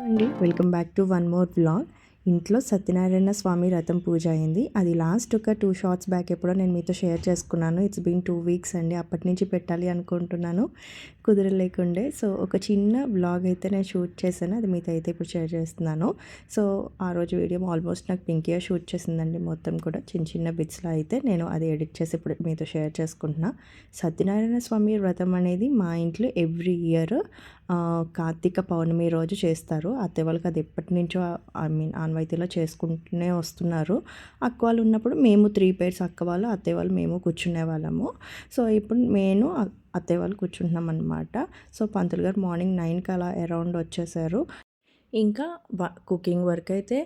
అండి. Welcome back to one more blog ఇంట్లో సత్యనారాయణ స్వామి రథం పూజ అయింది. అది లాస్ట్ ఒక టూ షార్ట్స్ బ్యాక్ ఎప్పుడో నేను మీతో షేర్ చేసుకున్నాను. ఇట్స్ బీన్ టూ వీక్స్ అండి. అప్పటి నుంచి పెట్టాలి అనుకుంటున్నాను. కుదరలేకుండే. సో ఒక చిన్న బ్లాగ్ అయితే నేను షూట్ చేశాను. అది మీతో అయితే ఇప్పుడు షేర్ చేస్తున్నాను. సో ఆ రోజు వీడియో ఆల్మోస్ట్ నాకు పింకీగా షూట్ చేసిందండి మొత్తం కూడా. చిన్న చిన్న బిట్స్లో అయితే నేను అది ఎడిట్ చేసి ఇప్పుడు మీతో షేర్ చేసుకుంటున్నా. సత్యనారాయణ స్వామి వ్రతం అనేది మా ఇంట్లో ఎవ్రీ ఇయర్ కార్తీక పౌర్ణమి రోజు చేస్తారు. అత్తే వాళ్ళకి అది ఎప్పటి నుంచో ఐ మీన్ ఆన్వాయితీలో చేసుకుంటూనే వస్తున్నారు. అక్క వాళ్ళు ఉన్నప్పుడు మేము త్రీ పేర్స్ అక్క వాళ్ళు అత్తే వాళ్ళు మేము కూర్చునే వాళ్ళము. సో ఇప్పుడు నేను అత్తయ్య వాళ్ళు కూర్చుంటున్నాం అనమాట సో పంతులు గారు మార్నింగ్ నైన్కి అలా అరౌండ్ వచ్చేసారు. ఇంకా కుకింగ్ వర్క్ అయితే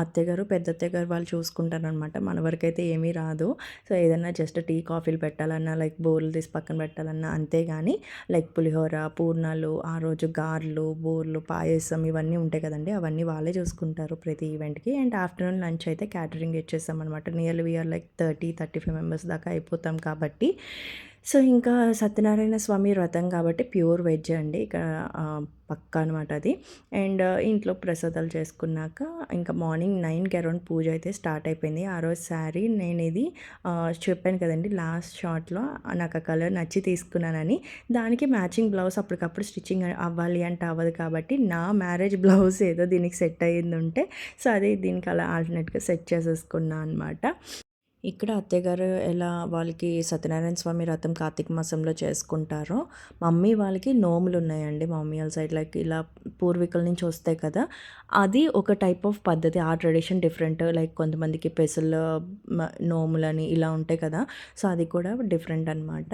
అత్తయ్య పెద్ద అత్తయ్య గారు వాళ్ళు చూసుకుంటారనమాట మన వరకు అయితే ఏమీ రాదు. సో ఏదన్నా జస్ట్ టీ కాఫీలు పెట్టాలన్నా లైక్ బోర్లు తీసి పక్కన పెట్టాలన్నా అంతేగాని లైక్ పులిహోర పూర్ణాలు ఆ రోజు గార్లు బోర్లు పాయసం ఇవన్నీ ఉంటాయి కదండి. అవన్నీ వాళ్ళే చూసుకుంటారు ప్రతి ఈవెంట్కి. అండ్ ఆఫ్టర్నూన్ లంచ్ అయితే క్యాటరింగ్ ఇచ్చేస్తాం అనమాట nearly we're like thirty thirty five members దాకా అయిపోతాం కాబట్టి. సో ఇంకా సత్యనారాయణ స్వామి వ్రతం కాబట్టి ప్యూర్ వెజ్ అండి. ఇక్కడ పక్క అనమాట అది. అండ్ ఇంట్లో ప్రసాదాలు చేసుకున్నాక ఇంకా మార్నింగ్ నైన్కి అరౌండ్ పూజ అయితే స్టార్ట్ అయిపోయింది. ఆ రోజు శారీ నేను ఇది చెప్పాను కదండి లాస్ట్ షార్ట్లో నాకు ఆ కలర్ నచ్చి తీసుకున్నానని. దానికి మ్యాచింగ్ బ్లౌజ్ అప్పటికప్పుడు స్టిచ్చింగ్ అవ్వాలి అంటే అవ్వదు కాబట్టి నా మ్యారేజ్ బ్లౌజ్ ఏదో దీనికి సెట్ అయ్యింది ఉంటే సో అదే దీనికి అలా ఆల్టర్నేట్గా సెట్ చేసేసుకున్నాను అనమాట ఇక్కడ అత్తయ్యగారు ఎలా వాళ్ళకి సత్యనారాయణ స్వామి రథం కార్తీక మాసంలో చేసుకుంటారో మమ్మీ వాళ్ళకి నోములు ఉన్నాయండి. మమ్మీ వాళ్ళ సైడ్ లైక్ ఇలా పూర్వీకుల నుంచి వస్తాయి కదా. అది ఒక టైప్ ఆఫ్ పద్ధతి ఆ ట్రెడిషన్ డిఫరెంట్. లైక్ కొంతమందికి పెసల నోములని ఇలా ఉంటాయి కదా. సో అది కూడా డిఫరెంట్ అనమాట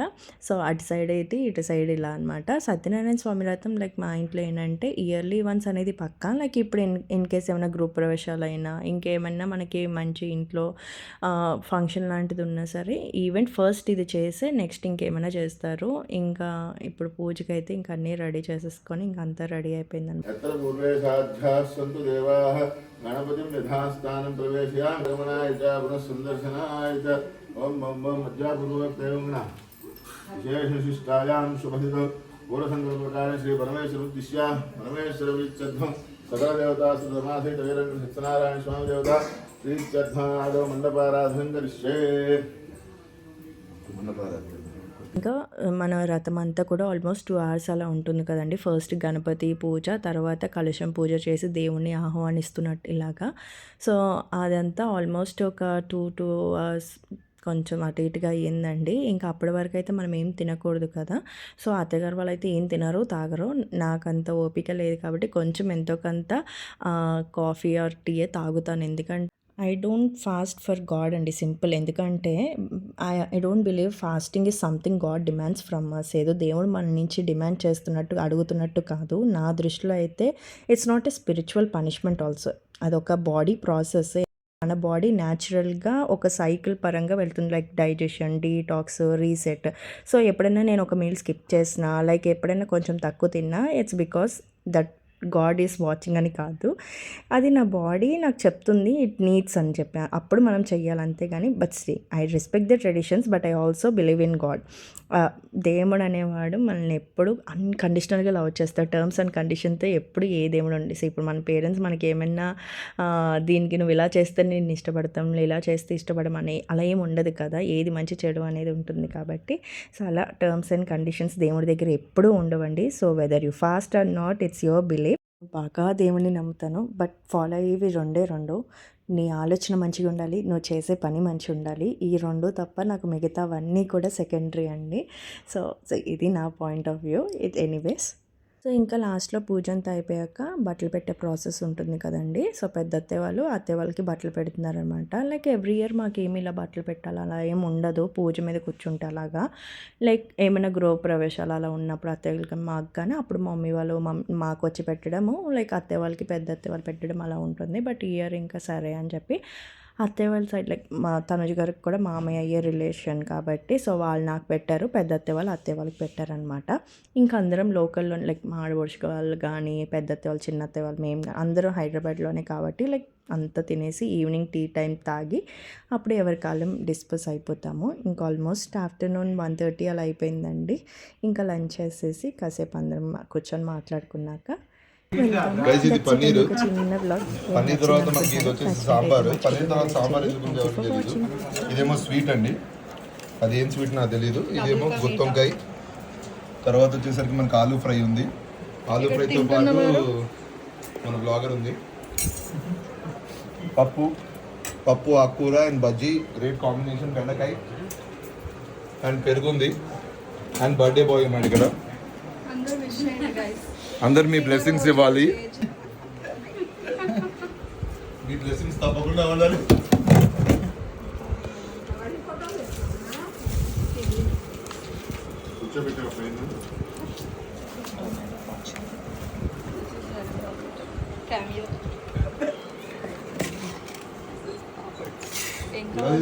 సో అటు సైడ్ అయితే ఇటు సైడ్ ఇలా అనమాట సత్యనారాయణ స్వామి రథం లైక్ మా ఇంట్లో ఏంటంటే ఇయర్లీ వన్స్ అనేది పక్కా. లైక్ ఇప్పుడు ఇన్ ఇన్ కేస్ ఏమైనా గ్రూప్ ప్రవేశాలైనా ఇంకేమైనా మనకి మంచి ఇంట్లో ఫంక్షన్ లాంటిది ఉన్నా సరే ఈవెంట్ ఫస్ట్ ఇది చేస్తే నెక్స్ట్ ఇంకేమైనా చేస్తారు. ఇంకా ఇప్పుడు పూజకి అయితే ఇంకా అన్నీ రెడీ చేసేసుకొని ఇంకా అంతా రెడీ అయిపోయిందండి అనమాట గణపతి యథాస్థానం ప్రవేశయామనాయ పునఃసందర్శనాయ ఓం ఓం ఓం మధ్యాపూర్వక్తేంగణ విశేషశిష్టాయాం శుభహిత. పూర్వసంకల్పకాయ శ్రీ పరమేశ్వరుద్దిశ్య పరమేశ్వర విచ్చధ్వం సకల దేవతా సుధమాసైత వీరంగ సత్యనారాయణ స్వామి దేవత. శ్రీత్యర్థమాదో మండపారాధనం కరిష్యే ఇంకా మన రథం అంతా కూడా ఆల్మోస్ట్ టూ అవర్స్ అలా ఉంటుంది కదండి. ఫస్ట్ గణపతి పూజ తర్వాత కలశం పూజ చేసి దేవుణ్ణి ఆహ్వానిస్తున్నట్టు ఇలాగా. సో అదంతా ఆల్మోస్ట్ ఒక టూ టూ అవర్స్ కొంచెం అటు ఇటుగా అయ్యిందండి. ఇంకా అప్పటి వరకు అయితే మనం ఏం తినకూడదు కదా. సో అత్తగారు వాళ్ళు అయితే ఏం తినరు తాగరు. నాకంత ఓపిక లేదు కాబట్టి కొంచెం ఎంతో కొంత కాఫీ ఆర్ టీయే తాగుతాను. ఎందుకంటే I don't fast for God అండి సింపుల్. ఎందుకంటే I I don't believe fasting is something God demands from us ఏదో దేవుడు మన నుంచి డిమాండ్ చేస్తున్నట్టు అడుగుతున్నట్టు కాదు. నా దృష్టిలో అయితే it's not a spiritual punishment also అదొక బాడీ ప్రాసెస్ మన బాడీ న్యాచురల్గా ఒక సైకిల్ పరంగా వెళ్తుంది like digestion detox reset so ఎప్పుడైనా నేను ఒక మీల్ స్కిప్ చేసిన లైక్ ఎప్పుడైనా కొంచెం తక్కువ తిన్నా it's because that God is watching అని కాదు. అది నా బాడీ నాకు చెప్తుంది ఇట్ నీడ్స్ అని చెప్పి. అప్పుడు మనం చెయ్యాలి అంతేగాని but Shri I respect the traditions but I also believe in God. దేవుడు అనేవాడు మనల్ని ఎప్పుడు అన్కండిషనల్గా లవ్ చేస్తాడు. టర్మ్స్ అండ్ కండిషన్తో ఎప్పుడు ఏ దేవుడు ఉండేసి ఇప్పుడు మన పేరెంట్స్ మనకి ఏమైనా దీనికి నువ్వు ఇలా చేస్తే నేను ఇష్టపడతాం ఇలా చేస్తే ఇష్టపడమని అలా ఏమి ఉండదు కదా. ఏది మంచి చెడు అనేది ఉంటుంది కాబట్టి. సో అలా టర్మ్స్ అండ్ కండిషన్స్ దేవుడి దగ్గర ఎప్పుడూ ఉండవండి. So whether you fast or not it's your believe బాగా దేవుణ్ణి నమ్ముతాను. బట్ ఫాలో అయ్యేవి రెండే రెండు. నీ ఆలోచన మంచిగా ఉండాలి. నువ్వు చేసే పని మంచిగా ఉండాలి. ఈ రెండు తప్ప నాకు మిగతావన్నీ కూడా సెకండరీ అండి. సో సో ఇది నా point of view. It anyways. So ఇంకా లాస్ట్లో పూజ అంతా అయిపోయాక బట్టలు పెట్టే ప్రాసెస్ ఉంటుంది కదండి. సో పెద్ద అత్తే వాళ్ళు అత్తే వాళ్ళకి బట్టలు పెడుతున్నారనమాట. లైక్ ఎవ్రీ ఇయర్ మాకు ఏమి ఇలా బట్టలు పెట్టాలి అలా ఏం ఉండదు. పూజ మీద కూర్చుంటే అలాగా. లైక్ ఏమైనా గృహ ప్రవేశాలు అలా ఉన్నప్పుడు అత్తయ్యలకి మాకు కానీ అప్పుడు మమ్మీ వాళ్ళు మాకు వచ్చి పెట్టడము. లైక్ అత్తే వాళ్ళకి పెద్ద అత్తే వాళ్ళు పెట్టడం అలా ఉంటుంది. బట్ ఇయర్ ఇంకా సరే అని చెప్పి అత్తయ్య వాళ్ళ సైడ్ లైక్ మా తనుజ గారికి కూడా మామయ్య అయ్యే రిలేషన్ కాబట్టి సో వాళ్ళు నాకు పెట్టారు పెద్ద అత్తయ్య వాళ్ళు అత్తయ్య వాళ్ళకి పెట్టారనమాట ఇంకా అందరం లోకల్లో లైక్ మా ఆడబడుచుక వాళ్ళు కానీ పెద్ద అత్తయ్య వాళ్ళు చిన్న అత్తయ్య వాళ్ళు మేము అందరం హైదరాబాద్లోనే కాబట్టి లైక్ అంతా తినేసి ఈవినింగ్ టీ టైం తాగి అప్పుడు ఎవరి కాలం డిస్పోజ్ అయిపోతాము. ఇంకా ఆల్మోస్ట్ ఆఫ్టర్నూన్ వన్ థర్టీ అలా అయిపోయిందండి. ఇంకా లంచ్ చేసేసి కాసేపు అందరం కూర్చొని మాట్లాడుకున్నాక ఇది పన్నీర్. పన్నీర్ తర్వాత మనకి ఇది వచ్చేసి సాంబార్. పన్నీర్ తర్వాత సాంబార్ ఎందుకుంది ఎవరికి తెలియదు ఇదేమో స్వీట్ అండి. అది ఏం స్వీట్ నాకు తెలియదు ఇదేమో గుత్తొంకాయ. తర్వాత వచ్చేసరికి మనకి ఆలూ ఫ్రై ఉంది. ఆలూ ఫ్రైతో పాటు మన బ్లాగర్ ఉంది. పప్పు పప్పు ఆకుకూర అండ్ బజ్జీ. గ్రేట్ కాంబినేషన్ బెండకాయ అండ్ పెరుగుంది అండ్ బర్త్డే బాయ్ ఉన్నాడు ఇక్కడ. అందరూ విష్ చేయండి గైస్ అందరు మీ బ్లెస్సింగ్స్ ఇవ్వాలి మీ బ్లెస్సింగ్స్ తప్పకుండా ఉండాలి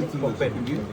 కూర్చోబెట్టే